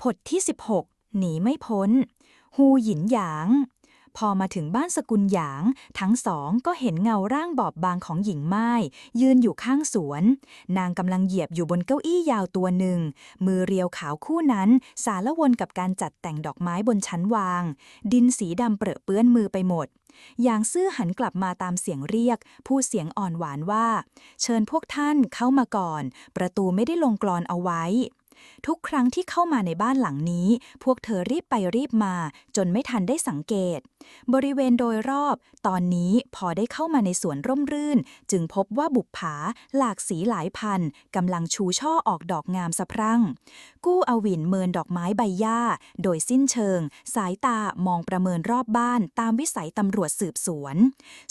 ผดที่ 16 หนีไม่พ้น ฮูหยินหยาง พอมาถึงบ้านสกุลหยาง ทั้งสองก็เห็นเงาร่างบอบบางของหญิงไม้ยืนอยู่ข้างสวน นางกำลังเหยียบอยู่บนเก้าอี้ยาวตัวหนึ่ง มือเรียวขาวคู่นั้น สารวนกับการจัดแต่งดอกไม้บนชั้นวาง ดินสีดำเปรอะเปื้อนมือไปหมดยางซื่อหันกลับมาตามเสียงเรียก พูดเสียงอ่อนหวานว่า เชิญพวกท่านเข้ามาก่อน ประตูไม่ได้ลงกรอนเอาไว้ ทุกครั้งที่เข้ามาในบ้านหลังนี้ พวกเธอรีบไปรีบมา จนไม่ทันได้สังเกต บริเวณโดยรอบ ตอนนี้พอได้เข้ามาในสวนร่มรื่น จึงพบว่าบุปผา หลากสีหลายพันกำลังชูช่อออกดอกงามสะพรั่ง กู้อวินเมินดอกไม้ใบหญ้า โดยสิ้นเชิง สายตามองประเมินรอบบ้าน ตามวิสัยตำรวจสืบสวน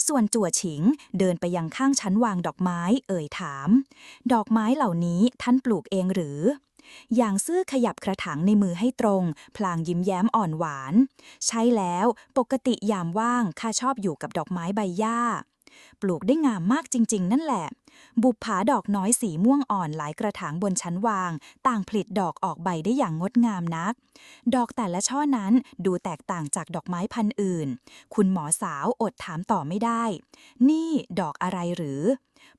ส่วนจั่วฉิงเดินไปยังข้างชั้นวางดอกไม้ เอ่ยถาม ดอกไม้เหล่านี้ท่านปลูกเองหรือ อย่างซื่อขยับกระถางในมือให้ตรง พลางยิ้มแย้มอ่อนหวาน ใช่แล้วปกติยามว่างข้าชอบอยู่กับดอกไม้ใบหญ้า ปลูกได้งามมากจริง ๆ นั่นแหละ บุปผาดอกน้อยสีม่วงอ่อนหลายกระถางบนชั้นวาง ต่างผลิดดอกออกใบได้อย่างงดงามนัก ดอกแต่ละช่อนั้นดูแตกต่างจากดอกไม้พันธุ์อื่น คุณหมอสาวอดถามต่อไม่ได้ นี่ดอกอะไรหรือ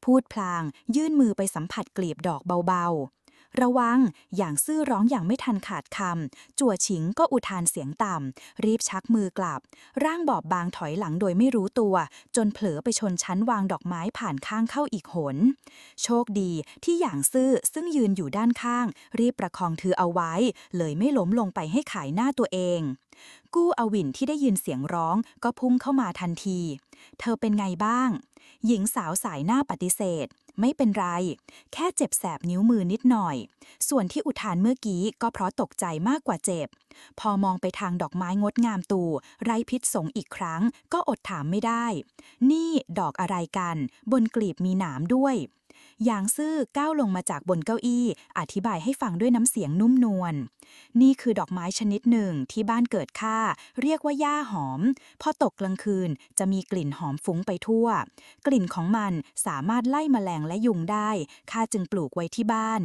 พูดพลางยื่นมือไปสัมผัสกลีบดอกเบาๆ ระวัง อย่างซื่อร้องอย่างไม่ทันขาดคำ จั่วฉิงก็อุทานเสียงต่ำ รีบชักมือกลับ ร่างบอบบางถอยหลังโดยไม่รู้ตัว จนเผลอไปชนชั้นวางดอกไม้ผ่านข้างเข้าอีกหน โชคดีที่อย่างซื่อซึ่งยืนอยู่ด้านข้าง รีบประคองเธอเอาไว้ เลยไม่ล้มลงไปให้ขายหน้าตัวเอง กู้อวินที่ได้ยินเสียงร้องก็พุ่งเข้ามาทันที เธอเป็นไงบ้าง หญิงสาวสายหน้าปฏิเสธ ไม่เป็นไร แค่เจ็บแสบนิ้วมือนิดหน่อย ส่วนที่อุทานเมื่อกี้ก็เพราะตกใจมากกว่าเจ็บ พอมองไปทางดอกไม้งดงามตู ไร้พิษสงอีกครั้ง ก็อดถามไม่ได้ นี่ดอกอะไรกัน บนกลีบมีหนามด้วย หยางซื่อก้าวลงมาจากบนเก้าอี้ อธิบายให้ฟังด้วยน้ำเสียงนุ่มนวล นี่คือดอกไม้ชนิดหนึ่งที่บ้านเกิดข้าเรียกว่าหญ้าหอม พอตกกลางคืนจะมีกลิ่นหอมฟุ้งไปทั่ว กลิ่นของมันสามารถไล่แมลงและยุงได้ ข้าจึงปลูกไว้ที่บ้าน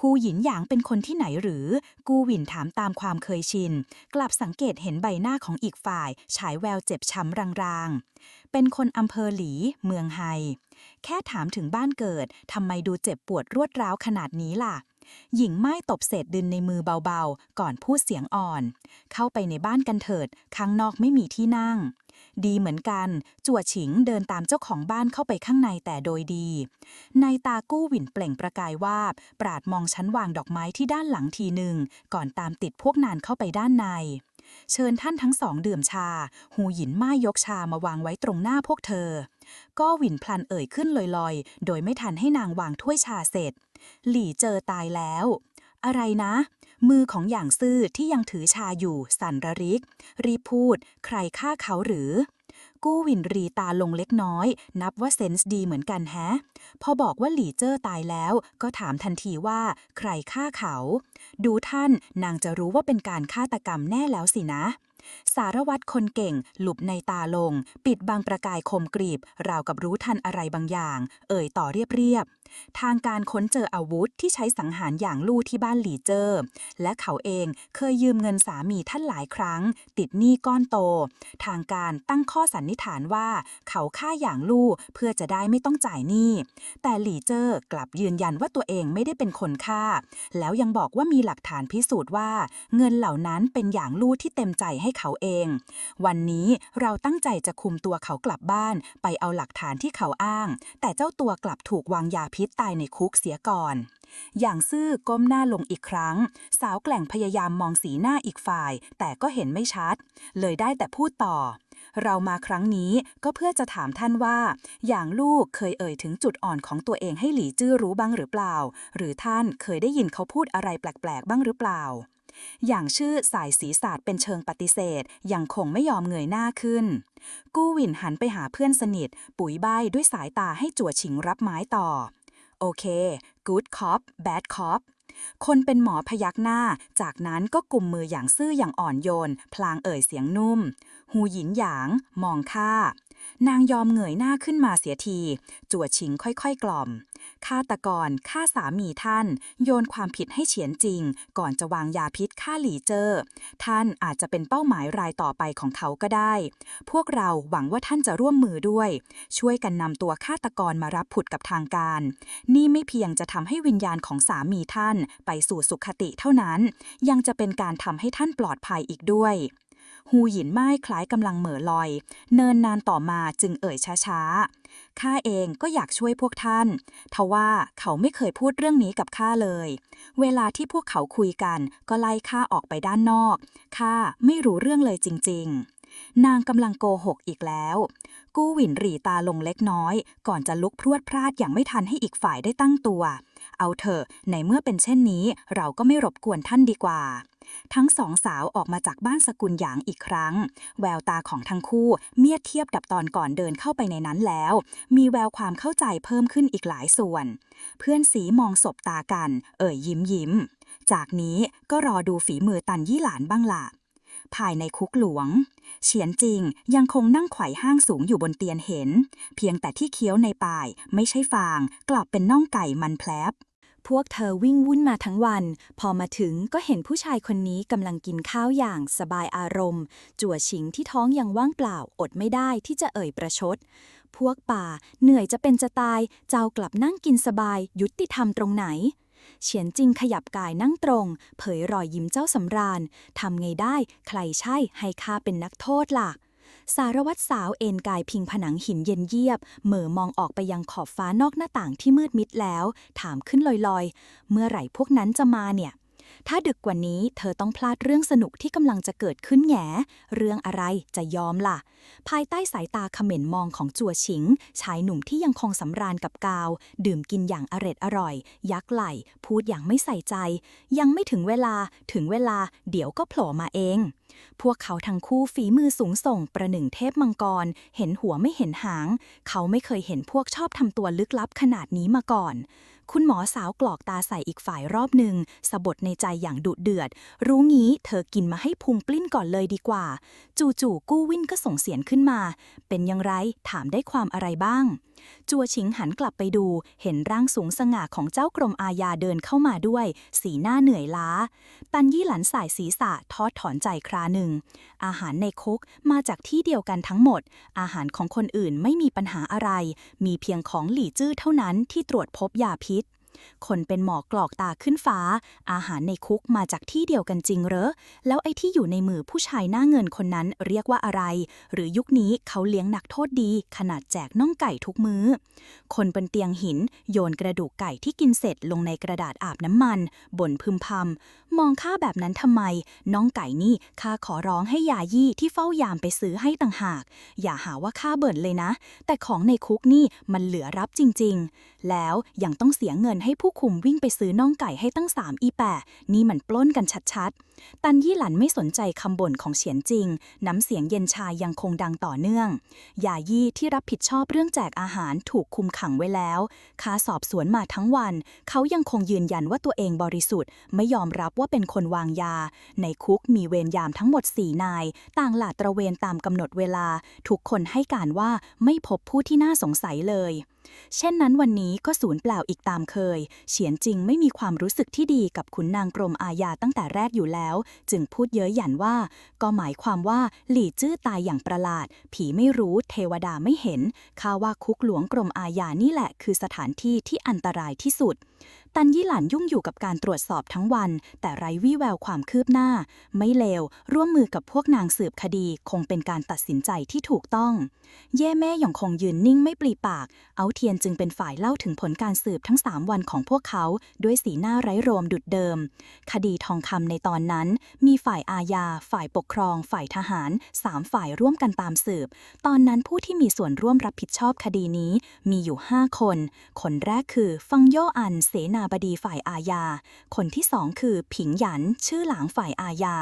ฮูหยินหยางเป็นคนที่ไหนหรือ กูหวินถามตามความเคยชิน กลับสังเกตเห็นใบหน้าของอีกฝ่าย ฉายแววเจ็บช้ำรางๆ เป็นคนอำเภอหลี เมืองไฮ แค่ถามถึงบ้านเกิดทำไมดูเจ็บปวดรวดร้าวขนาดนี้ล่ะ หญิงไม้ตบเศษดินในมือเบาๆ ก่อนพูดเสียงอ่อน เข้าไปในบ้านกันเถิด ข้างนอกไม่มีที่นั่ง ดีเหมือนกัน จั่วฉิงเดินตามเจ้าของบ้านเข้าไปข้างในแต่โดยดีในตากู้หวินเปล่งประกายวาบ ปราดมองชั้นวางดอกไม้ที่ด้านหลังทีหนึ่ง ก่อนตามติดพวกนานเข้าไปด้านในเชิญท่านทั้งสองดื่มชา หูหยินม่ายกชามาวางไว้ตรงหน้าพวกเธอ ก็หวินพลันเอ่ยขึ้นลอยๆ โดยไม่ทันให้นางวางถ้วยชาเสร็จ หลี่เจอตายแล้ว อะไรนะ มือของอย่างซื่อที่ยังถือชาอยู่สั่นระริก รีพูด ใครฆ่าเขาหรือ กู้วินรีตาลงเล็กน้อย นับว่าเซนส์ดีเหมือนกันแฮะ พอบอกว่าหลี่เจอตายแล้ว ก็ถามทันทีว่า ใครฆ่าเขา ดูท่านนางจะรู้ว่าเป็นการฆาตกรรมแน่แล้วสินะ สารวัตรคนเก่ง หลุบในตาลง ปิดบางประกายคมกรีบ ราวกับรู้ทันอะไรบางอย่าง เอ่ยต่อเรียบ ทางการค้นเจออาวุธที่ใช้สังหารอย่างลู่ที่บ้านหลีเจอร์และเขาเองเคยยืมเงินสามีท่านหลายครั้ง ติดหนี้ก้อนโต ทางการตั้งข้อสันนิษฐานว่า เขาฆ่าอย่างลู่เพื่อจะได้ไม่ต้องจ่ายหนี้ แต่หลีเจอร์กลับยืนยันว่าตัวเองไม่ได้เป็นคนฆ่า แล้วยังบอกว่ามีหลักฐานพิสูจน์ว่า เงินเหล่านั้นเป็นอย่างลู่ที่เต็มใจให้เขาเอง วันนี้เราตั้งใจจะคุมตัวเขากลับบ้าน ไปเอาหลักฐานที่เขาอ้าง แต่เจ้าตัวกลับถูกวางยาพิษตายในคุกเสียก่อน อย่างซื่อก้มหน้าลงอีกครั้ง สาวแกล่งพยายามมองสีหน้าอีกฝ่าย แต่ก็เห็นไม่ชัด เลยได้แต่พูดต่อ เรามาครั้งนี้ก็เพื่อจะถามท่านว่า อย่างลูกเคยเอ่ยถึงจุดอ่อนของตัวเองให้หลีจื้อรู้บ้างหรือเปล่า หรือท่านเคยได้ยินเขาพูดอะไรแปลกๆ บ้างหรือเปล่า อย่างชื่อสายสีศาสตร์เป็นเชิงปฏิเสธ ยังคงไม่ยอมเงยหน้าขึ้น กู้วินหันไปหาเพื่อนสนิท ปุ๋ยใบายด้วยสายตาให้จั่วฉิงรับไม้ต่อ โอเค good cop bad cop คนเป็นหมอพยักหน้า จากนั้นก็กลุ่มมืออย่างซื่ออย่างอ่อนโยน พลางเอ่ยเสียงนุ่ม หูหยินหยาง มองข้า นางยอมเงยหน้าขึ้นมาเสียที จั่วชิงค่อยๆ กล่อมฆาตกรฆ่าสามีท่าน โยนความผิดให้เฉียนจริง ก่อนจะวางยาพิษฆ่าหลีเจอท่านอาจจะเป็นเป้าหมายรายต่อไปของเขาก็ได้ พวกเราหวังว่าท่านจะร่วมมือด้วย ช่วยกันนำตัวฆาตกรมารับผุดกับทางการ นี่ไม่เพียงจะทำให้วิญญาณของสามีท่าน ไปสู่สุขติเท่านั้น ยังจะเป็นการทำให้ท่านปลอดภัยอีกด้วย ฮูหยินไม้คล้ายกำลังเหม่อลอย เนินนานต่อมาจึงเอ่ยช้าๆ ข้าเองก็อยากช่วยพวกท่าน ทว่าเขาไม่เคยพูดเรื่องนี้กับข้าเลย เวลาที่พวกเขาคุยกันก็ไล่ข้าออกไปด้านนอก ข้าไม่รู้เรื่องเลยจริง ๆนางกำลังโกหกอีกแล้ว กู้หวินหรีตาลงเล็กน้อย ก่อนจะลุกพรวดพลาดอย่างไม่ทันให้อีกฝ่ายได้ตั้งตัว เอาเถอะในเมื่อเป็นเช่นนี้ เราก็ไม่รบกวนท่านดีกว่า ทั้งสองสาวออกมาจากบ้านสกุลหยางอีกครั้ง แววตาของทั้งคู่เมียดเทียบดับตอนก่อนเดินเข้าไปในนั้นแล้ว มีแววความเข้าใจเพิ่มขึ้นอีกหลายส่วน เพื่อนสีมองสบตากัน เอ่ยยิ้มยิ้ม จากนี้ก็รอดูฝีมือตันยี่หลานบ้างล่ะภายในคุกหลวง เฉียนจริงยังคงนั่งไขว่ห้างสูงอยู่บนเตียงเห็น เพียงแต่ที่เคี้ยวในปลาย ไม่ใช่ฟาง กลับเป็นน่องไก่มันแผลบ พวกเธอวิ่งวุ่นมาทั้งวัน พอมาถึงก็เห็นผู้ชายคนนี้กำลังกินข้าวอย่างสบายอารมณ์ จั่วชิงที่ท้องยังว่างเปล่าอดไม่ได้ที่จะเอ่ยประชด พวกป่าเหนื่อยจะเป็นจะตาย เจ้ากลับนั่งกินสบาย ยุติธรรมตรงไหน เฉียนจิงขยับกายนั่งตรง เผยรอยยิ้มเจ้าสำราญทำไงได้ ใครใช่ให้ข้าเป็นนักโทษล่ะ สารวัตรสาวเอนกายพิงผนังหินเย็นเยียบ เหม่อมองออกไปยังขอบฟ้านอกหน้าต่างที่มืดมิดแล้ว ถามขึ้นลอยๆ เมื่อไหร่พวกนั้นจะมาเนี่ย ถ้าดึกกว่านี้เธอต้องพลาดเรื่องสนุกที่กำลังจะเกิดขึ้นแหงเรื่องอะไรจะยอมล่ะ ภายใต้สายตาเขม็นมองของจัวชิง ชายหนุ่มที่ยังคงสำราญกับกาว ดื่มกินอย่างอร็ดอร่อย ยักไหลพูดอย่างไม่ใส่ใจ ยังไม่ถึงเวลาถึงเวลา เดี๋ยวก็โผล่มาเอง พวกเขาทั้งคู่ฝีมือสูงส่งประหนึ่งเทพมังกร เห็นหัวไม่เห็นหาง เขาไม่เคยเห็นพวกชอบทำตัวลึกลับขนาดนี้มาก่อน คุณหมอสาวกรอกตาใส่อีกฝ่ายรอบหนึ่งสะบดในใจอย่างดุเดือด รู้งี้เธอกินมาให้พุงปลิ้นก่อนเลยดีกว่า จู่ๆกู้วินก็ส่งเสียงขึ้นมา เป็นยังไรถามได้ความอะไรบ้าง จัวชิงหันกลับไปดู เห็นร่างสูงสง่าของเจ้ากรมอาญาเดินเข้ามาด้วย สีหน้าเหนื่อยล้า ตันยี่หลันสายศีรษะทอดถอนใจคราหนึ่ง อาหารในคุกมาจากที่เดียวกันทั้งหมด อาหารของคนอื่นไม่มีปัญหาอะไร มีเพียงของหลี่จื้อเท่านั้นที่ตรวจพบยาพิษ คนเป็นหมอกรอกตาขึ้นฟ้า อาหารในคุกมาจากที่เดียวกันจริงเหรอ แล้วไอ้ที่อยู่ในมือผู้ชายหน้าเงินคนนั้นเรียกว่าอะไร หรือยุคนี้เขาเลี้ยงนักโทษดี ขนาดแจกน่องไก่ทุกมือ้อ คนบนเตียงหิน โยนกระดูกไก่ที่กินเสร็จลงในกระดาษอาบน้ำมันบ่นพึมพำมองข้าแบบนั้นทำไม น้องไก่นี่ข้าขอร้องให้ยายี่ที่เฝ้ายามไปซื้อให้ต่างหาก อย่าหาว่าข้าเบิ่นเลยนะ แต่ของในคุกนี่มันเหลือรับจริง ๆ แล้วยังต้องเสียเงินให้ผู้คุมวิ่งไปซื้อน่องไก่ให้ตั้งสามอีแปะนี่มันปล้นกันชัดๆ ตันยี่หลันไม่สนใจคำบ่นของเฉียนจริง น้ำเสียงเย็นชายังคงดังต่อเนื่อง ยายี่ที่รับผิดชอบเรื่องแจกอาหารถูกคุมขังไว้แล้วค้าสอบสวนมาทั้งวัน เขายังคงยืนยันว่าตัวเองบริสุทธิ์ ไม่ยอมรับว่าเป็นคนวางยา ในคุกมีเวรยามทั้งหมดสี่นาย ต่างหลาดตระเวนตามกำหนดเวลา ทุกคนให้การว่าไม่พบผู้ที่น่าสงสัยเลย เช่นนั้นวันนี้ก็สูญเปล่าอีกตามเคย เฉียนจริงไม่มีความรู้สึกที่ดีกับขุนนางกรมอาญาตั้งแต่แรกอยู่แล้ว จึงพูดเย้ยหยันว่า ก็หมายความว่าหลี่จื้อตายอย่างประหลาด ผีไม่รู้เทวดาไม่เห็นข้าว่าคุกหลวงกรมอาญานี่แหละคือสถานที่ที่อันตรายที่สุด ตันยี่หลันยุ่งอยู่กับการตรวจสอบทั้งวัน แต่ไร้วี่แววความคืบหน้า ไม่เลว ร่วมมือกับพวกนางสืบคดี คงเป็นการตัดสินใจที่ถูกต้อง เย่แม่ยังคงยืนนิ่งไม่ปลีปาก เอาเทียนจึงเป็นฝ่ายเล่าถึงผลการสืบทั้ง 3 วันของพวกเขา ด้วยสีหน้าไร้โรมดุดเดิม คดีทองคำในตอนนั้น มีฝ่ายอาญา ฝ่ายปกครอง ฝ่ายทหาร 3 ฝ่ายร่วมกันตามสืบ ตอนนั้นผู้ที่มีส่วนร่วมรับผิดชอบคดีนี้ มีอยู่ 5 คน คนแรกคือฟังโยอันเสนาบดีฝ่ายอาญา คนที่สองคือผิงหยัน ชื่อหลางฝ่ายอาญา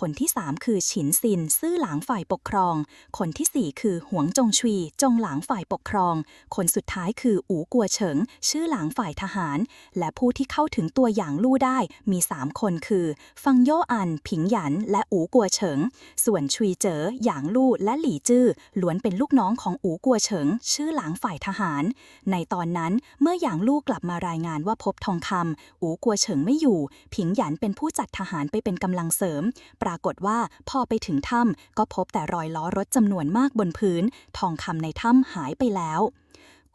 คนที่สามคือฉินซิน ซื่อหลางฝ่ายปกครอง คนที่สี่คือหวงจงชุย จงหลางฝ่ายปกครอง คนสุดท้ายคืออูกัวเฉิง ชื่อหลางฝ่ายทหาร และผู้ที่เข้าถึงตัวอย่างลู่ได้มีสามคนคือ ฟังโยอัน ผิงหยัน และอูกัวเฉิง ส่วนชุยเจ๋อหยางลู่และหลี่จื้อล้วนเป็นลูกน้องของอูกัวเฉิง ชื่อหลางฝ่ายทหาร ในตอนนั้นเมื่อหยางลู่กลับมารายงานว่าพบทองคำอูกัวเฉิงไม่อยู่ ผิงหยันเป็นผู้จัดทหารไปเป็นกำลังเสริม ปรากฏว่าพอไปถึงถ้ำก็พบแต่รอยล้อรถจำนวนมากบนพื้น ทองคำในถ้ำหายไปแล้ว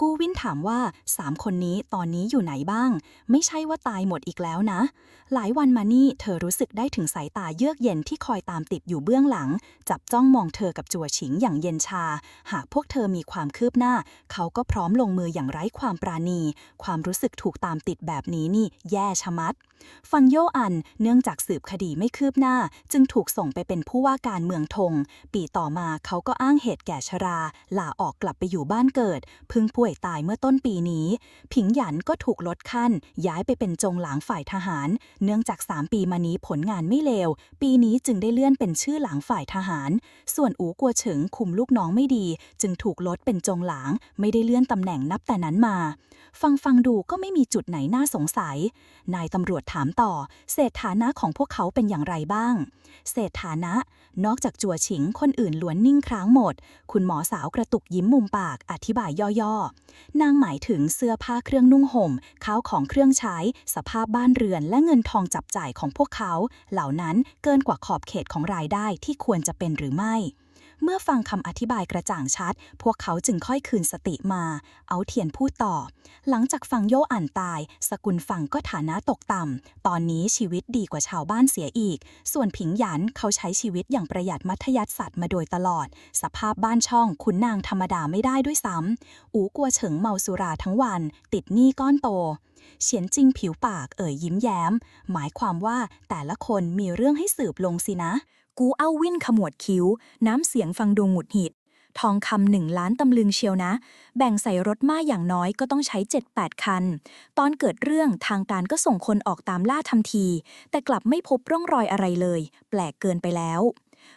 กูวินถามว่าสามคนนี้ตอนนี้อยู่ไหนบ้าง ไม่ใช่ว่าตายหมดอีกแล้วนะ หลายวันมานี่เธอรู้สึกได้ถึงสายตาเยือกเย็นที่คอยตามติดอยู่เบื้องหลัง จับจ้องมองเธอกับจัวฉิงอย่างเย็นชา หากพวกเธอมีความคืบหน้า เขาก็พร้อมลงมืออย่างไร้ความปราณี ความรู้สึกถูกตามติดแบบนี้นี่แย่ชะมัด ฟันโยอันเนื่องจากสืบคดีไม่คืบหน้า จึงถูกส่งไปเป็นผู้ว่าการเมืองทง ปีต่อมาเขาก็อ้างเหตุแก่ชราลาออกกลับไปอยู่บ้านเกิดพิ่งป่วยตายเมื่อต้นปีนี้ ผิงหยันก็ถูกลดขั้น ย้ายไปเป็นจงหลางฝ่ายทหาร เนื่องจาก 3 ปีมานี้ผลงานไม่เลว ปีนี้จึงได้เลื่อนเป็นชื่อหลางฝ่ายทหาร ส่วนอูกัวเฉิงคุมลูกน้องไม่ดี จึงถูกลดเป็นจงหลาง ไม่ได้เลื่อนตำแหน่งนับแต่นั้นมา ฟังฟังดูก็ไม่มีจุดไหนน่าสงสัย นายตำรวจถามต่อ เศรษฐานะของพวกเขาเป็นอย่างไรบ้าง เศรษฐานะ นอกจากจัวฉิงคนอื่นล้วนนิ่งคร้างหมด คุณหมอสาวกระตุกยิ้มมุมปากอธิบายย่อๆนางหมายถึงเสื้อผ้าเครื่องนุ่งห่มข้าวของเครื่องใช้ สภาพบ้านเรือนและเงินทองจับจ่ายของพวกเขา เหล่านั้นเกินกว่าขอบเขตของรายได้ที่ควรจะเป็นหรือไม่ เมื่อฟังคำอธิบายกระจ่างชัด พวกเขาจึงค่อยคืนสติมา เอาเทียนพูดต่อ หลังจากฟังโยอ่านตาย สกุลฟังก็ฐานะตกต่ำ ตอนนี้ชีวิตดีกว่าชาวบ้านเสียอีก ส่วนผิงหยันเขาใช้ชีวิตอย่างประหยัดมัธยัสัตว์มาโดยตลอด สภาพบ้านช่องขุนนางธรรมดาไม่ได้ด้วยซ้ำ อูกัวเฉิงเมาสุราทั้งวัน ติดหนี้ก้อนโตเฉียนจริงผิวปากเอ่ยยิ้มแย้ม หมายความว่าแต่ละคนมีเรื่องให้สืบลงสินะ กูเอาวิ่นขมวดคิ้ว น้ำเสียงฟังดูหงุดหงิด ทองคำหนึ่งล้านตำลึงเชียวนะ แบ่งใส่รถม้าอย่างน้อยก็ต้องใช้ 7-8 คัน ตอนเกิดเรื่องทางการก็ส่งคนออกตามล่าทันที แต่กลับไม่พบร่องรอยอะไรเลย แปลกเกินไปแล้ว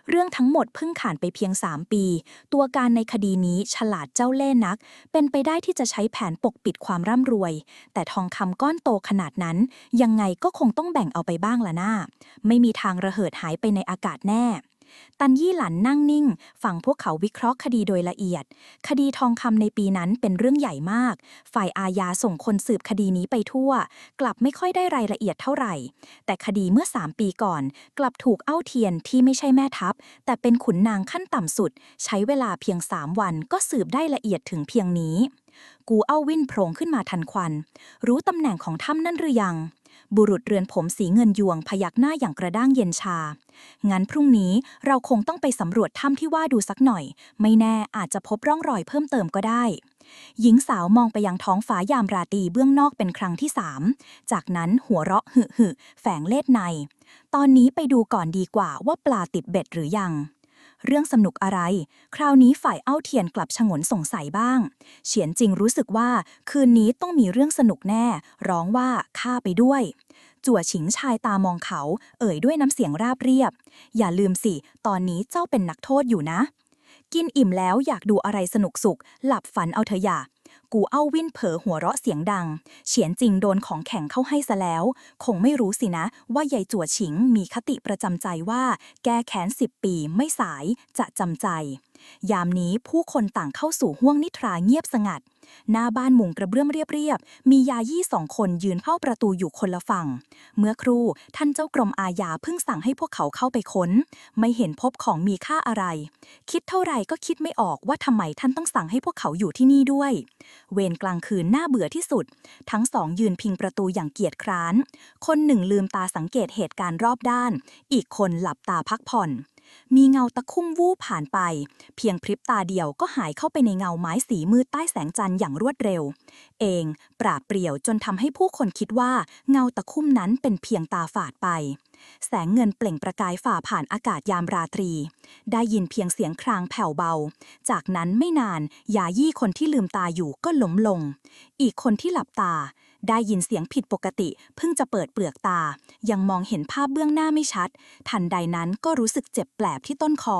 เรื่องทั้งหมดเพิ่งขานไปเพียง 3 ปี ตัวการในคดีนี้ฉลาดเจ้าเล่นัก เป็นไปได้ที่จะใช้แผนปกปิดความร่ำรวย แต่ทองคำก้อนโตขนาดนั้น ยังไงก็คงต้องแบ่งเอาไปบ้างละหน้า ไม่มีทางระเหิดหายไปในอากาศแน่ ตันยี่หลันนั่งนิ่ง ฟังพวกเขาวิเคราะห์คดีโดยละเอียด คดีทองคำในปีนั้นเป็นเรื่องใหญ่มาก ฝ่ายอาญาส่งคนสืบคดีนี้ไปทั่ว กลับไม่ค่อยได้รายละเอียดเท่าไหร่ แต่คดีเมื่อ 3 ปีก่อน กลับถูกเอ้าเทียนที่ไม่ใช่แม่ทัพ แต่เป็นขุนนางขั้นต่ำสุด ใช้เวลาเพียง 3 วันก็สืบได้ละเอียดถึงเพียงนี้ กูเอ้าวินโผล่ขึ้นมาทันควัน รู้ตำแหน่งของถ้ำนั่นหรือยัง บุรุษเรือนผมสีเงินยวงพยักหน้าอย่างกระด้างเย็นชา งั้นพรุ่งนี้เราคงต้องไปสำรวจถ้ำที่ว่าดูสักหน่อย ไม่แน่อาจจะพบร่องรอยเพิ่มเติมก็ได้ หญิงสาวมองไปยังท้องฟ้ายามราตรีเบื้องนอกเป็นครั้งที่สามจากนั้นหัวเราะหึหึแฝงเล็ดใน ตอนนี้ไปดูก่อนดีกว่าว่าปลาติดเบ็ดหรือยัง เรื่องสนุกอะไร คราวนี้ฝ่ายเอ้าเทียนกลับฉงนสงสัยบ้าง เฉียนจิงรู้สึกว่าคืนนี้ต้องมีเรื่องสนุกแน่ ร้องว่าข้าไปด้วย จั่วฉิงชายตามองเขา เอ่ยด้วยน้ำเสียงราบเรียบ อย่าลืมสิ ตอนนี้เจ้าเป็นนักโทษอยู่นะ กินอิ่มแล้วอยากดูอะไรสนุกสุขหลับฝันเอาเถอะอย่า กูเอ้าวินเผลอหัวเราะเสียงดัง เฉียนจริงโดนของแข็งเข้าให้ซะแล้ว คงไม่รู้สินะ ว่ายายจั่วฉิงมีคติประจำใจว่า แก้แค้นสิบปีไม่สายจะจำใจ ยามนี้ผู้คนต่างเข้าสู่ห้วงนิทราเงียบสงัด หน้าบ้านมุงกระเบื้องเรียบๆ มียายี่สองคนยืนเฝ้าประตูอยู่คนละฝั่ง เมื่อครู่ท่านเจ้ากรมอาญาเพิ่งสั่งให้พวกเขาเข้าไปค้น ไม่เห็นพบของมีค่าอะไร คิดเท่าไหร่ก็คิดไม่ออกว่าทำไมท่านต้องสั่งให้พวกเขาอยู่ที่นี่ด้วย เวรกลางคืนน่าเบื่อที่สุด ทั้งสองยืนพิงประตูอย่างเกียจคร้าน คนหนึ่งลืมตาสังเกตเหตุการณ์รอบด้าน อีกคนหลับตาพักผ่อน มีเงาตะคุ่มวูบผ่านไป เพียงพริบตาเดียวก็หายเข้าไปในเงาไม้สีมืดใต้แสงจันทร์อย่างรวดเร็ว เองปราดเปรี่ยวจนทำให้ผู้คนคิดว่าเงาตะคุ่มนั้นเป็นเพียงตาฝาดไป แสงเงินเปล่งประกายฝ่าผ่านอากาศยามราตรี ได้ยินเพียงเสียงครางแผ่วเบา จากนั้นไม่นานยายี่คนที่ลืมตาอยู่ก็ล้มลง อีกคนที่หลับตา ได้ยินเสียงผิดปกติ เพิ่งจะเปิดเปลือกตา ยังมองเห็นภาพเบื้องหน้าไม่ชัด ทันใดนั้นก็รู้สึกเจ็บแปลบที่ต้นคอ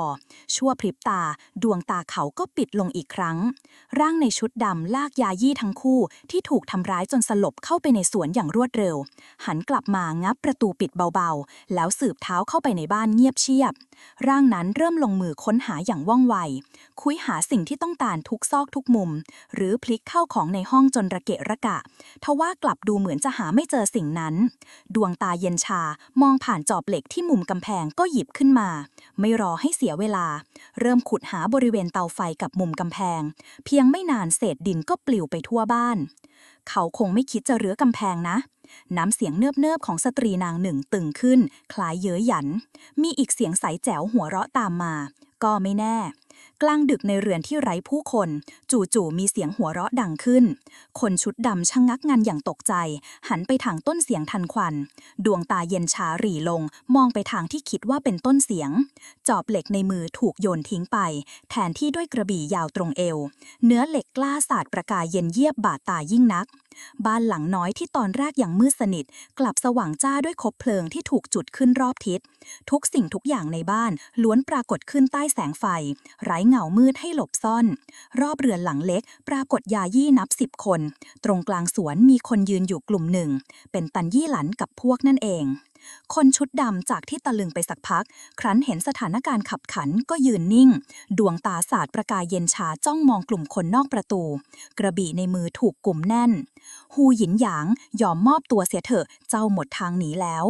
ชั่วพริบตา ดวงตาเขาก็ปิดลงอีกครั้ง ร่างในชุดดำลากยายี่ทั้งคู่ ที่ถูกทำร้ายจนสลบเข้าไปในสวนอย่างรวดเร็ว หันกลับมางับประตูปิดเบาๆ แล้วสืบเท้าเข้าไปในบ้านเงียบเชียบ ร่างนั้นเริ่มลงมือค้นหาอย่างว่องไว คุยหาสิ่งที่ต้องการทุกซอกทุกมุม หรือพลิกเข้าของในห้องจนระเกะระกะทว่ากลับดูเหมือนจะหาไม่เจอสิ่งนั้น ดวงตาเย็นชามองผ่านจอบเหล็กที่มุมกำแพงก็หยิบขึ้นมา ไม่รอให้เสียเวลา เริ่มขุดหาบริเวณเตาไฟกับมุมกำแพง เพียงไม่นานเศษดินก็ปลิวไปทั่วบ้าน เขาคงไม่คิดจะเรื้อกำแพงนะ น้ำเสียงเนิบๆของสตรีนางหนึ่งตึงขึ้น คล้ายเย้ยหยัน มีอีกเสียงใสแจ๋วหัวเราะตามมา ก็ไม่แน่ กลางดึกในเรือนที่ไร้ผู้คน จู่ๆมีเสียงหัวเราะดังขึ้น คนชุดดำชะงงักงันอย่างตกใจ หันไปทางต้นเสียงทันควัน ดวงตาเย็นชาหรี่ลง มองไปทางที่คิดว่าเป็นต้นเสียง จอบเหล็กในมือถูกโยนทิ้งไป แทนที่ด้วยกระบี่ยาวตรงเอว เนื้อเหล็กกล้าสาดประกายเย็นเยียบบาดตายิ่งนัก บ้านหลังน้อยที่ตอนแรกยังมืดสนิท กลับสว่างจ้าด้วยคบเพลิงที่ถูกจุดขึ้นรอบทิศ ทุกสิ่งทุกอย่างในบ้านล้วนปรากฏขึ้นใต้แสงไฟ ไร้เงามืดให้หลบซ่อน รอบเรือนหลังเล็ก ปรากฏยายี่นับสิบคน ตรงกลางสวนมีคนยืนอยู่กลุ่มหนึ่ง เป็นตันยี่หลันกับพวกนั่นเอง คนชุดดำจากที่ตะลึงไปสักพัก ครั้นเห็นสถานการณ์ขับขันก็ยืนนิ่ง ดวงตาสาดประกายเย็นชาจ้องมองกลุ่มคนนอกประตู กระบี่ในมือถูกกลุ่มแน่น ฮูหยินหยางยอมมอบตัวเสียเถอะเจ้าหมดทางหนีแล้ว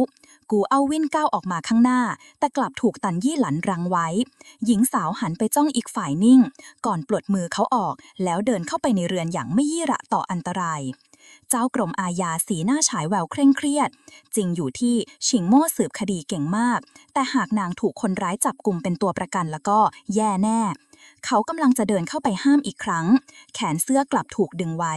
กูเอาวิ่นก้าวออกมาข้างหน้า แต่กลับถูกตันยี่หลันรังไว้ หญิงสาวหันไปจ้องอีกฝ่ายนิ่ง ก่อนปลดมือเขาออก แล้วเดินเข้าไปในเรือนอย่างไม่ยี่ระต่ออันตราย เจ้ากรมอาญาสีหน้าฉายแววเคร่งเครียด จริงอยู่ที่ชิงโม่สืบคดีเก่งมาก แต่หากนางถูกคนร้ายจับกลุ่มเป็นตัวประกันแล้วก็แย่แน่ เขากำลังจะเดินเข้าไปห้ามอีกครั้ง แขนเสื้อกลับถูกดึงไว้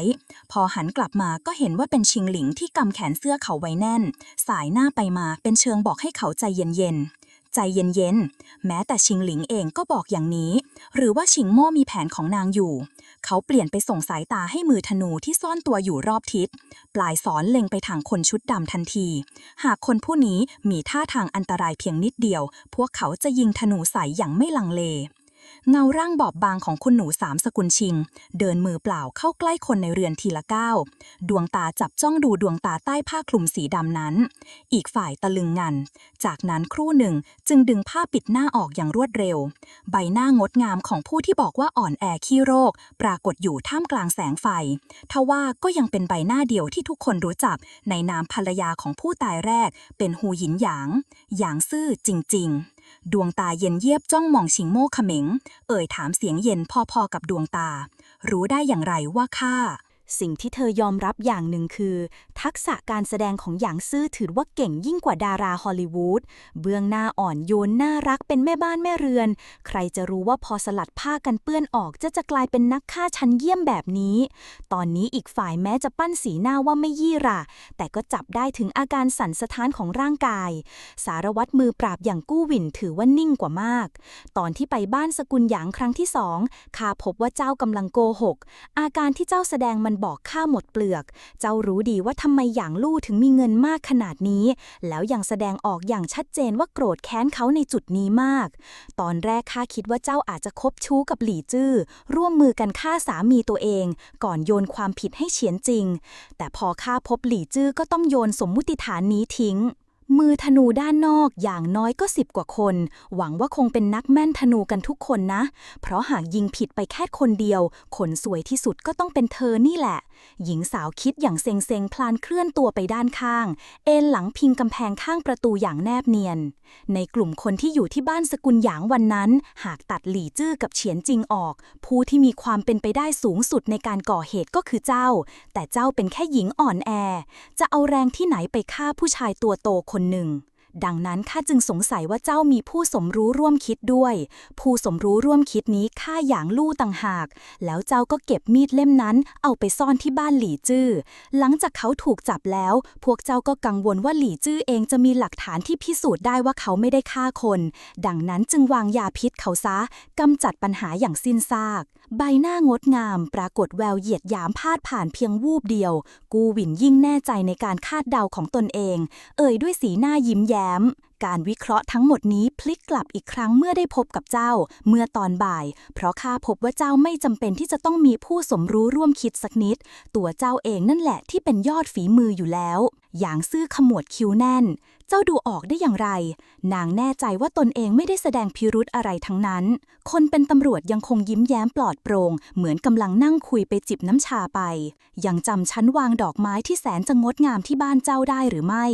พอหันกลับมาก็เห็นว่าเป็นชิงหลิงที่กำแขนเสื้อเขาไว้แน่น สายหน้าไปมาเป็นเชิงบอกให้เขาใจเย็นๆใจเย็นๆ แม้แต่ชิงหลิงเองก็บอกอย่างนี้ หรือว่าชิงโม่มีแผนของนางอยู่ เขาเปลี่ยนไปส่งสายตาให้มือธนูที่ซ่อนตัวอยู่รอบทิศ ปลายสอนเล็งไปทางคนชุดดำทันที หากคนผู้นี้มีท่าทางอันตรายเพียงนิดเดียว พวกเขาจะยิงธนูใส่อย่างไม่ลังเล เงาร่างบอบบางของคุณหนูสามสกุลชิง เดินมือเปล่าเข้าใกล้คนในเรือนทีละก้าว ดวงตาจับจ้องดูดวงตาใต้ผ้าคลุมสีดำนั้น อีกฝ่ายตะลึงงัน จากนั้นครู่หนึ่งจึงดึงผ้าปิดหน้าออกอย่างรวดเร็ว ใบหน้างดงามของผู้ที่บอกว่าอ่อนแอขี้โรค ปรากฏอยู่ท่ามกลางแสงไฟ ทว่าก็ยังเป็นใบหน้าเดียวที่ทุกคนรู้จักในนามภรรยาของผู้ตายแรก เป็นฮูหยินหยาง หยางซื่อจริง ๆ ดวงตาเย็นเยียบจ้องมองชิงโม่เขม็ง เอ่ยถามเสียงเย็นพอๆกับดวงตา รู้ได้อย่างไรว่าข้า สิ่งที่เธอยอมรับอย่างหนึ่งคือ ทักษะการแสดงของหยางซื่อถือว่าเก่งยิ่งกว่าดาราฮอลลีวูด เบื้องหน้าอ่อนโยนน่ารักเป็นแม่บ้านแม่เรือน ใครจะรู้ว่าพอสลัดผ้ากันเปื้อนออกจะจะกลายเป็นนักฆ่าชั้นเยี่ยมแบบนี้ ตอนนี้อีกฝ่ายแม้จะปั้นสีหน้าว่าไม่ยี่ระ แต่ก็จับได้ถึงอาการสั่นสะท้านของร่างกาย สารวัตรมือปราบอย่างกู้วินถือว่านิ่งกว่ามาก ตอนที่ไปบ้านสกุลหยางครั้งที่สองข้าพบว่าเจ้ากำลังโกหก อาการที่เจ้าแสดงมันบอกข้าหมดเปลือก เจ้ารู้ดีว่าทำไมหยางลู่ถึงมีเงินมากขนาดนี้ แล้วยังแสดงออกอย่างชัดเจนว่าโกรธแค้นเขาในจุดนี้มาก ตอนแรกข้าคิดว่าเจ้าอาจจะคบชู้กับหลี่จื้อ ร่วมมือกันฆ่าสามีตัวเอง ก่อนโยนความผิดให้เฉียนจริง แต่พอข้าพบหลี่จื้อก็ต้องโยนสมมุติฐานนี้ทิ้ง มือธนูด้านนอกอย่างน้อยก็สิบกว่าคน หวังว่าคงเป็นนักแม่นธนูกันทุกคนนะ เพราะหากยิงผิดไปแค่คนเดียว คนสวยที่สุดก็ต้องเป็นเธอนี่แหละ หญิงสาวคิดอย่างเซ็งๆ พลานเคลื่อนตัวไปด้านข้าง เอ็นหลังพิงกำแพงข้างประตูอย่างแนบเนียน ในกลุ่มคนที่อยู่ที่บ้านสกุลหยางวันนั้น หากตัดหลี่จื้อกับเฉียนจริงออก ผู้ที่มีความเป็นไปได้สูงสุดในการก่อเหตุก็คือเจ้า แต่เจ้าเป็นแค่หญิงอ่อนแอ จะเอาแรงที่ไหนไปฆ่าผู้ชายตัวโตคนหนึ่ง ดังนั้นข้าจึงสงสัยว่าเจ้ามีผู้สมรู้ร่วมคิดด้วย ผู้สมรู้ร่วมคิดนี้ข้าหยางลู่ต่างหาก แล้วเจ้าก็เก็บมีดเล่มนั้น เอาไปซ่อนที่บ้านหลี่จื้อ หลังจากเขาถูกจับแล้ว พวกเจ้าก็กังวลว่าหลี่จื้อเองจะมีหลักฐานที่พิสูจน์ได้ว่าเขาไม่ได้ฆ่าคน ดังนั้นจึงวางยาพิษเขาซะกำจัดปัญหาอย่างสิ้นซาก ใบหน้างดงามปรากฏแววเหยียดหยามพาดผ่านเพียงวูบเดียว กูวินยิ่งแน่ใจในการคาดเดาของตนเอง เอ่ยด้วยสีหน้ายิ้มแย้ม การวิเคราะห์ทั้งหมดนี้พลิกกลับอีกครั้งเมื่อได้พบกับเจ้า เมื่อตอนบ่าย เพราะข้าพบว่าเจ้าไม่จำเป็นที่จะต้องมีผู้สมรู้ร่วมคิดสักนิด ตัวเจ้าเองนั่นแหละที่เป็นยอดฝีมืออยู่แล้วอย่างซื่อขมวดคิ้วแน่น เจ้าดูออกได้อย่างไร นางแน่ใจว่าตนเองไม่ได้แสดงพิรุธอะไรทั้งนั้น คนเป็นตำรวจยังคงยิ้มแย้มปลอดโปร่งเหมือนกำลังนั่งคุยไปจิบน้ำชาไป ยังจำชั้นวางดอกไม้ที่แสนจะงดงามที่บ้านเจ้าได้หรือไม่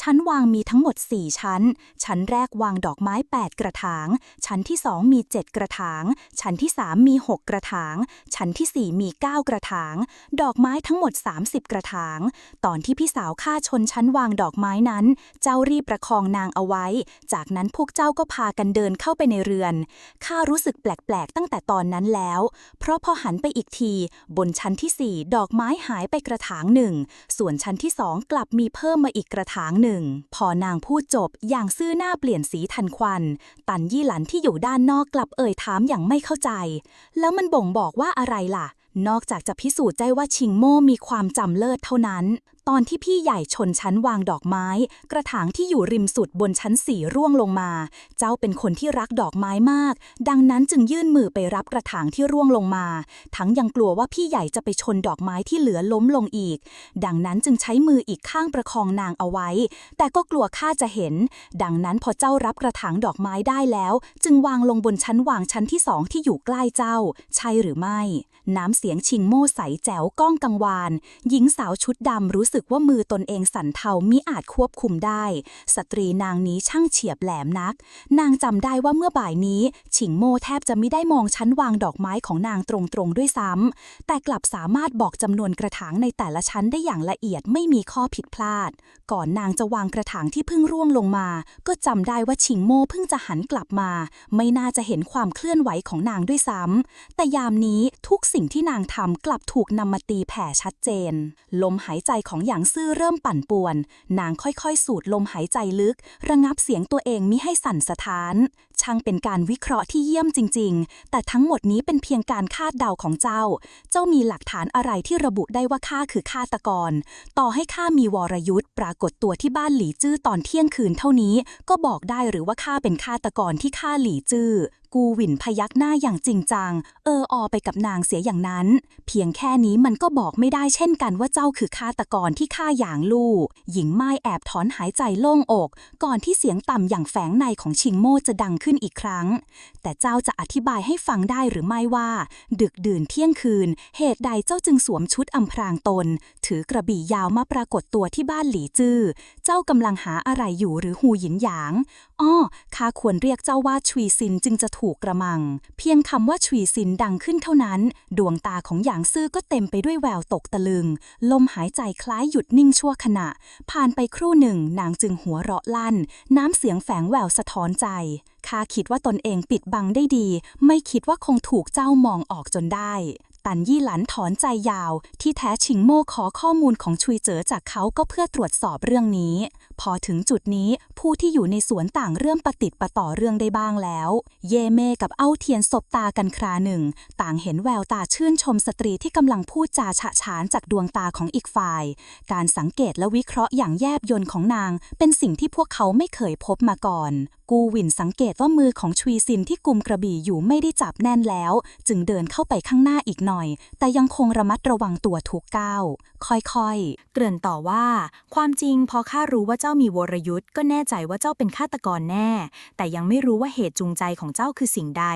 ชั้นวางมีทั้งหมด 4 ชั้น ชั้นแรกวางดอกไม้ 8 กระถาง ชั้นที่ 2 มี 7 กระถาง ชั้นที่ 3 มี 6 กระถาง ชั้นทีสี่4 มี 9 กระถาง ดอกไม้ทั้งหมด 30 กระถาง ตอนที่พี่สาวข้าชนชั้นวางดอกไม้นั้น เจ้ารีบประคองนางเอาไว้ จากนั้นพวกเจ้าก็พากันเดินเข้าไปในเรือน ข้ารู้สึกแปลกๆ ตั้งแต่ตอนนั้นแล้ว เพราะพอหันไปอีกที บนชั้นที่4ดอกไม้หายไปกระถางหนึ่ง ส่วนชั้นที่สองกลับมีเพิ่มมาอีกกระถางหนึ่ง พอนางพูดจบอย่างซื่อหน้าเปลี่ยนสีทันควัน ตันยี่หลันที่อยู่ด้านนอกกลับเอ่ยถามอย่างไม่เข้าใจ แล้วมันบ่งบอกว่าอะไรล่ะนอกจากจะพิสูจน์ใจว่าชิงโม่มีความจำเลิศเท่านั้น ตอนที่พี่ใหญ่ชนชั้นวางดอกไม้ กระถางที่อยู่ริมสุดบนชั้นสี่ร่วงลงมา เจ้าเป็นคนที่รักดอกไม้มาก ดังนั้นจึงยื่นมือไปรับกระถางที่ร่วงลงมา ทั้งยังกลัวว่าพี่ใหญ่จะไปชนดอกไม้ที่เหลือล้มลงอีก ดังนั้นจึงใช้มืออีกข้างประคองนางเอาไว้ แต่ก็กลัวข้าจะเห็น ดังนั้นพอเจ้ารับกระถางดอกไม้ได้แล้ว จึงวางลงบนชั้นวางชั้นที่สองที่อยู่ใกล้เจ้า ใช่หรือไม่ น้ำเสียงชิงโม่ใสแจ๋วก้องกังวาน หญิงสาวชุดดำรู้สึกว่ามือตนเองสั่นเทามิอาจควบคุมได้ สตรีนางนี้ช่างเฉียบแหลมนัก นางจำได้ว่าเมื่อบ่ายนี้ชิงโม่แทบจะไม่ได้มองชั้นวางดอกไม้ของนางตรงๆด้วยซ้ำแต่กลับสามารถบอกจำนวนกระถางในแต่ละชั้นได้อย่างละเอียดไม่มีข้อผิดพลาด ก่อนนางจะวางกระถางที่เพิ่งร่วงลงมา ก็จำได้ว่าชิงโม่เพิ่งจะหันกลับมา ไม่น่าจะเห็นความเคลื่อนไหวของนางด้วยซ้ำแต่ยามนี้ทุกสิ่งที่นางทำกลับถูกนำมาตีแผ่ชัดเจน ลมหายใจของหยางซื่อเริ่มปั่นป่วน นางค่อยๆ สูดลมหายใจลึก ระงับเสียงตัวเองมิให้สั่นสะท้านช่างเป็นการวิเคราะห์ที่เยี่ยมจริง ๆ แต่ทั้งหมดนี้เป็นเพียงการคาดเดาของเจ้า เจ้ามีหลักฐานอะไรที่ระบุได้ว่าข้าคือฆาตกร ต่อให้ข้ามีวรยุทธ์ปรากฏตัวที่บ้านหลี่จื้อตอนเที่ยงคืนเท่านี้ ก็บอกได้หรือว่าข้าเป็นฆาตกรที่ฆ่าหลี่จื้อกูวินพยักหน้าอย่างจริงจัง เอออไปกับนางเสียอย่างนั้น เพียงแค่นี้มันก็บอกไม่ได้เช่นกันว่าเจ้าคือฆาตกรที่ฆ่าหยางลู่ หญิงไม้แอบถอนหายใจโล่งอก ก่อนที่เสียงต่ำอย่างแฝงในของชิงโม่จะดังขึ้นอีกครั้ง แต่เจ้าจะอธิบายให้ฟังได้หรือไม่ว่า ดึกดื่นเที่ยงคืน เหตุใดเจ้าจึงสวมชุดอำพรางตน ถือกระบี่ยาวมาปรากฏตัวที่บ้านหลีจื้อ เจ้ากำลังหาอะไรอยู่หรือหูหยินหยาง อ้อข้าควรเรียกเจ้าว่าชวีซินจึงจะถูกกระมัง เพียงคำว่าชวีซินดังขึ้นเท่านั้น ดวงตาของหยางซื่อก็เต็มไปด้วยแววตกตะลึง ลมหายใจคล้ายหยุดนิ่งชั่วขณะ ผ่านไปครู่หนึ่ง นางจึงหัวเราะลั่น น้ำเสียงแฝงแววสะท้อนใจข้าคิดว่าตนเองปิดบังได้ดี ไม่คิดว่าคงถูกเจ้ามองออกจนได้ตันยี่หลันถอนใจยาว ที่แท้ชิงโม่ขอข้อมูลของชุยเจ๋อจากเขาก็เพื่อตรวจสอบเรื่องนี้ พอถึงจุดนี้ผู้ที่อยู่ในสวนต่างเริ่มปะติดปะต่อเรื่องได้บ้างแล้ว เยเมกับเอ้าเทียนสบตากันคราหนึ่ง ต่างเห็นแววตาชื่นชมสตรีที่กำลังพูดจาฉะฉานจากดวงตาของอีกฝ่าย การสังเกตและวิเคราะห์อย่างแยบยลของนาง เป็นสิ่งที่พวกเขาไม่เคยพบมาก่อน กูวินสังเกตว่ามือของชวีซินที่กุมกระบี่อยู่ไม่ได้จับแน่นแล้ว จึงเดินเข้าไปข้างหน้าอีกหน่อย แต่ยังคงระมัดระวังตัวทุกก้าวค่อยๆ เกริ่นต่อว่า ความจริงพอข้ารู้ว่าเจ้า้ามีวรยุทธ์ก็แน่ใจว่าเจ้าเป็นฆาตกรแน่ แต่ยังไม่รู้ว่าเหตุจูงใจของเจ้าคือสิ่งใด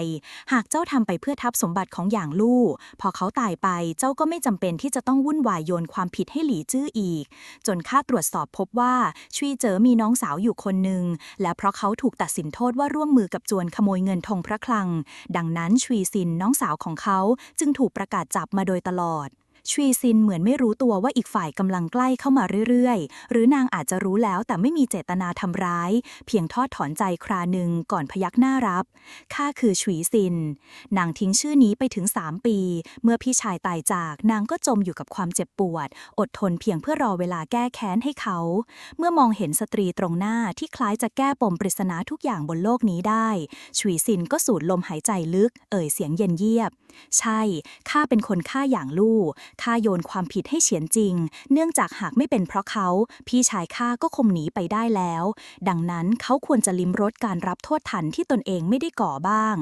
หากเจ้าทำไปเพื่อทับสมบัติของอย่างลู่ พอเขาตายไปเจ้าก็ไม่จำเป็นที่จะต้องวุ่นวายโยนความผิดให้หลีจื้ออีก จนข้าตรวจสอบพบว่าชุยเจ๋อมีน้องสาวอยู่คนหนึ่ง และเพราะเขาถูกตัดสินโทษว่าร่วมมือกับจวนขโมยเงินทงพระคลัง ดังนั้นชุยซินน้องสาวของเขาจึงถูกประกาศจับมาโดยตลอด ชวีซินเหมือนไม่รู้ตัวว่าอีกฝ่ายกำลังใกล้เข้ามาเรื่อยๆ หรือนางอาจจะรู้แล้วแต่ไม่มีเจตนาทำร้าย เพียงทอดถอนใจคราหนึ่งก่อนพยักหน้ารับข้าคือชวีซิน นางทิ้งชื่อนี้ไปถึง 3 ปี เมื่อพี่ชายตายจากนางก็จมอยู่กับความเจ็บปวด อดทนเพียงเพื่อรอเวลาแก้แค้นให้เขา เมื่อมองเห็นสตรีตรงหน้าที่คล้ายจะแก้ปมปริศนาทุกอย่างบนโลกนี้ได้ชวีซินก็สูดลมหายใจลึก เอ่ยเสียงเย็นเยียบ ใช่ข้าเป็นคนฆ่าอย่างลู่ข้าโยนความผิดให้เฉียนจริง เนื่องจากหากไม่เป็นเพราะเขา พี่ชายข้าก็คงหนีไปได้แล้ว ดังนั้นเขาควรจะลิ้มรสการรับโทษทันที่ตนเองไม่ได้ก่อบ้าง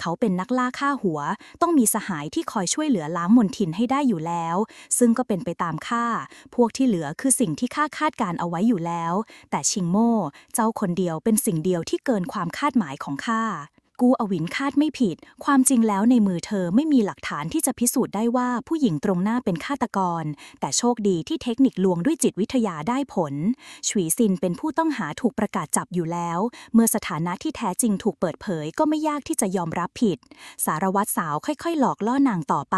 เขาเป็นนักล่าฆ่าหัว ต้องมีสหายที่คอยช่วยเหลือล้างมนทินให้ได้อยู่แล้ว ซึ่งก็เป็นไปตามข้าพวกที่เหลือคือสิ่งที่ข้าคาดการเอาไว้อยู่แล้ว แต่ชิงโม่ เจ้าคนเดียวเป็นสิ่งเดียวที่เกินความคาดหมายของข้า กูอวินคาดไม่ผิด ความจริงแล้วในมือเธอไม่มีหลักฐานที่จะพิสูจน์ได้ว่าผู้หญิงตรงหน้าเป็นฆาตกร แต่โชคดีที่เทคนิคลวงด้วยจิตวิทยาได้ผลชวีซินเป็นผู้ต้องหาถูกประกาศจับอยู่แล้ว เมื่อสถานะที่แท้จริงถูกเปิดเผยก็ไม่ยากที่จะยอมรับผิด สารวัตรสาวค่อยๆ หลอกล่อนางต่อไป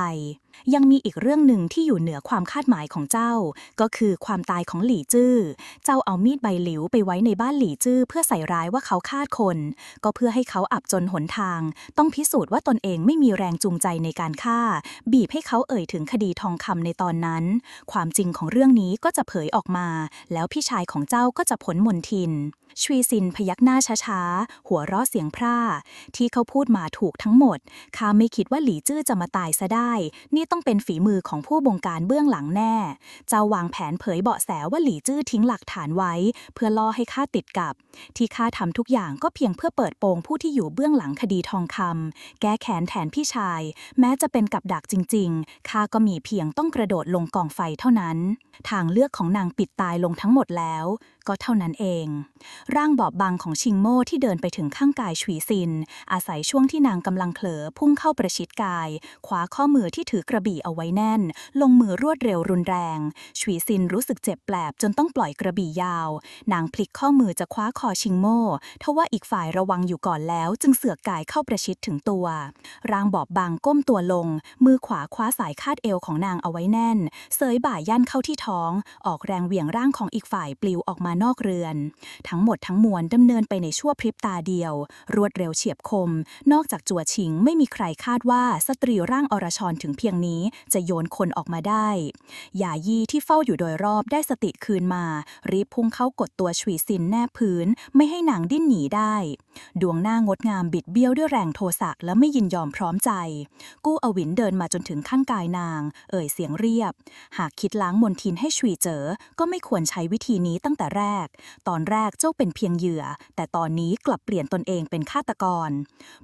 ยังมีอีกเรื่องหนึ่งที่อยู่เหนือความคาดหมายของเจ้า ก็คือความตายของหลี่จื้อ เจ้าเอามีดใบหลิวไปไว้ในบ้านหลี่จื้อเพื่อใส่ร้ายว่าเขาฆ่าคน ก็เพื่อให้เขาอับจนหนทาง ต้องพิสูจน์ว่าตนเองไม่มีแรงจูงใจในการฆ่า บีบให้เขาเอ่ยถึงคดีทองคำในตอนนั้น ความจริงของเรื่องนี้ก็จะเผยออกมา แล้วพี่ชายของเจ้าก็จะพ้นมนทิน ชวีซินพยักหน้าช้าๆ หัวเราะเสียงพร่า ที่เขาพูดมาถูกทั้งหมด ข้าไม่คิดว่าหลี่จื้อจะมาตายซะได้ นี่ต้องเป็นฝีมือของผู้บงการเบื้องหลังแน่ เจ้าวางแผนเผยเบาะแสว่าหลี่จื้อทิ้งหลักฐานไว้ เพื่อล่อให้ข้าติดกับ ที่ข้าทำทุกอย่างก็เพียงเพื่อเปิดโปงผู้ที่อยู่เบื้องหลังคดีทองคำแก้แค้นแทนพี่ชาย แม้จะเป็นกับดักจริงๆข้าก็มีเพียงต้องกระโดดลงกองไฟเท่านั้น ทางเลือกของนางปิดตายลงทั้งหมดแล้ว ก็เท่านั้นเอง ร่างบอบบางของชิงโม่ที่เดินไปถึงข้างกายชวีซิน อาศัยช่วงที่นางกำลังเผลอพุ่งเข้าประชิดกายคว้าข้อมือที่ถือกระบี่เอาไว้แน่น ลงมือรวดเร็วรุนแรงชวีซินรู้สึกเจ็บแปลบจนต้องปล่อยกระบี่ยาว นางพลิกข้อมือจะคว้าคอชิงโม่ทว่าอีกฝ่ายระวังอยู่ก่อนแล้ว จึงเสือกกายเข้าประชิดถึงตัว ร่างบอบบางก้มตัวลง มือขวาคว้าสายคาดเอวของนางเอาไว้แน่น เสยบ่าย่านเข้าที่ท้องออกแรงเหวี่ยงร่างของอีกฝ่ายปลิวออกมานอกเรือน ทั้งหมดทั้งมวลดำเนินไปในชั่วพริบตาเดียว รวดเร็วเฉียบคม นอกจากจัวชิงไม่มีใครคาดว่าสตรีร่างอรชรถึงเพียงนี้จะโยนคนออกมาได้หยายีที่เฝ้าอยู่โดยรอบได้สติคืนมา รีบพุ่งเข้ากดตัวชวีซินแนบพื้น ไม่ให้นางดิ้นหนีได้ ดวงหน้างดงามบิดเบี้ยวด้วยแรงโทสะและไม่ยินยอมพร้อมใจ กู้อวินเดินมาจนถึงข้างกายนาง เอ่ยเสียงเรียบ หากคิดล้างมนทินให้ชวีเจอ ก็ไม่ควรใช้วิธีนี้ตั้งแต่แรก ตอนแรกเจ้าเป็นเพียงเหยื่อ แต่ตอนนี้กลับเปลี่ยนตนเองเป็นฆาตกร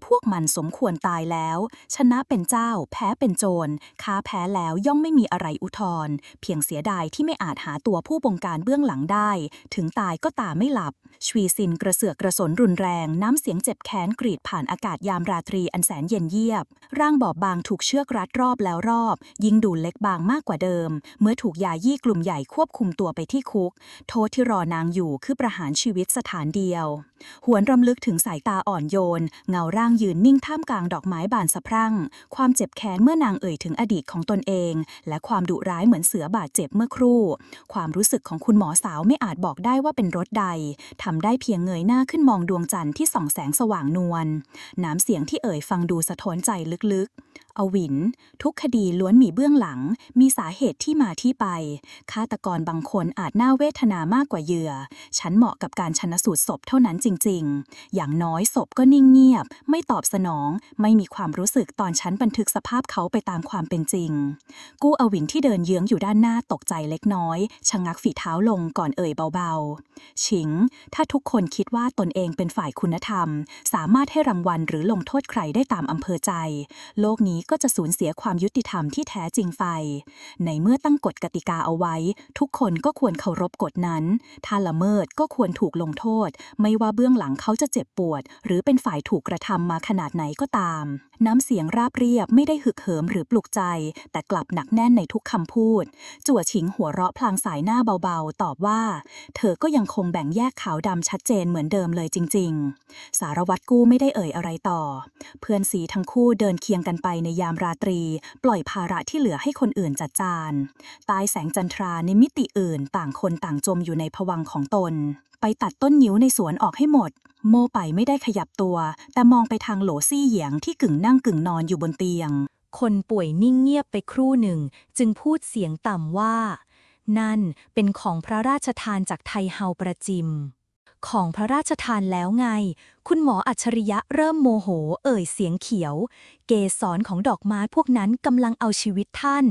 พวกมันสมควรตายแล้ว ชนะเป็นเจ้า แพ้เป็นโจรค้าแพ้แล้วย่อมไม่มีอะไรอุทธร์เพียงเสียดายที่ไม่อาจหาตัวผู้บงการเบื้องหลังได้ ถึงตายก็ตาไม่หลับชวีซินกระเสือกกระสนรุนแรง น้ำเสียงเจ็บแค้นกรีดผ่านอากาศยามราตรีอันแสนเย็นเยียบ ร่างบอบบางถูกเชือกรัดรอบแล้วรอบ ยิ่งดูเล็กบางมากกว่าเดิม เมื่อถูกยายี่กลุ่มใหญ่ควบคุมตัวไปที่คุก โทษที่รอนางอยู่คือประหารชีวิตสถานเดียวหวนรำลึกถึงสายตาอ่อนโยน เงาร่างยืนนิ่งท่ามกลางดอกไม้บานสะพรั่ง ความเจ็บแค้นเมื่อนางเอ่ยถึงอดีตของตนเอง และความดุร้ายเหมือนเสือบาดเจ็บเมื่อครู่ ความรู้สึกของคุณหมอสาวไม่อาจบอกได้ว่าเป็นรถใด ทำได้เพียงเงยหน้าขึ้นมองดวงจันทร์ที่ส่องแสงสว่างนวล น้ำเสียงที่เอ่ยฟังดูสะท้อนใจลึกๆ อวิน ทุกคดีล้วนมีเบื้องหลัง มีสาเหตุที่มาที่ไป ฆาตกรบางคนอาจน่าเวทนามากกว่าเหยื่อ ฉันเหมาะกับการชนสูตรศพเท่านั้นจริง ๆ อย่างน้อยศพก็นิ่งเงียบ ไม่ตอบสนอง ไม่มีความรู้สึกตอนฉันบันทึกสภาพเขาไปตามความเป็นจริง กู้อวินที่เดินเยื้องอยู่ด้านหน้าตกใจเล็กน้อย ชะงักฝีเท้าลงก่อนเอ่ยเบาๆ ชิง ถ้าทุกคนคิดว่าตนเองเป็นฝ่ายคุณธรรม สามารถให้รางวัลหรือลงโทษใครได้ตามอำเภอใจ โลกนี้ก็จะสูญเสียความยุติธรรมที่แท้จริงไป ในเมื่อตั้งกฎกติกาเอาไว้ ทุกคนก็ควรเคารพกฎนั้น ถ้าละเมิดก็ควรถูกลงโทษ ไม่ว่าเบื้องหลังเขาจะเจ็บปวด หรือเป็นฝ่ายถูกกระทำมาขนาดไหนก็ตาม น้ำเสียงราบเรียบไม่ได้หึกเหิมหรือปลุกใจ แต่กลับหนักแน่นในทุกคำพูด จั่วชิงหัวเราะพลางสายหน้าเบาๆ ตอบว่า เธอก็ยังคงแบ่งแยกขาวดำชัดเจนเหมือนเดิมเลยจริง ๆ สารวัตรกู้ไม่ได้เอ่ยอะไรต่อ เพื่อนสีทั้งคู่เดินเคียงกันไปในยามราตรี ปล่อยภาระที่เหลือให้คนอื่นจัดจานใตายแสงจันทราในมิติอื่นต่างคนต่างจมอยู่ในภวังของตนไปตัดต้นนิ้วในสวนออกให้หมด โมไปไม่ได้ขยับตัว แต่มองไปทางโหลซี่เหยียงที่กึ่งนั่งกึ่งนอนอยู่บนเตียง คนป่วยนิ่งเงียบไปครู่หนึ่ง จึงพูดเสียงต่ำว่า นั่นเป็นของพระราชทานจากไทเฮาประจิม ของพระราชทานแล้วไง คุณหมออัจฉริยะเริ่มโมโห เอ่ยเสียงเขียว เกสรของดอกไม้พวกนั้นกำลังเอาชีวิตท่าน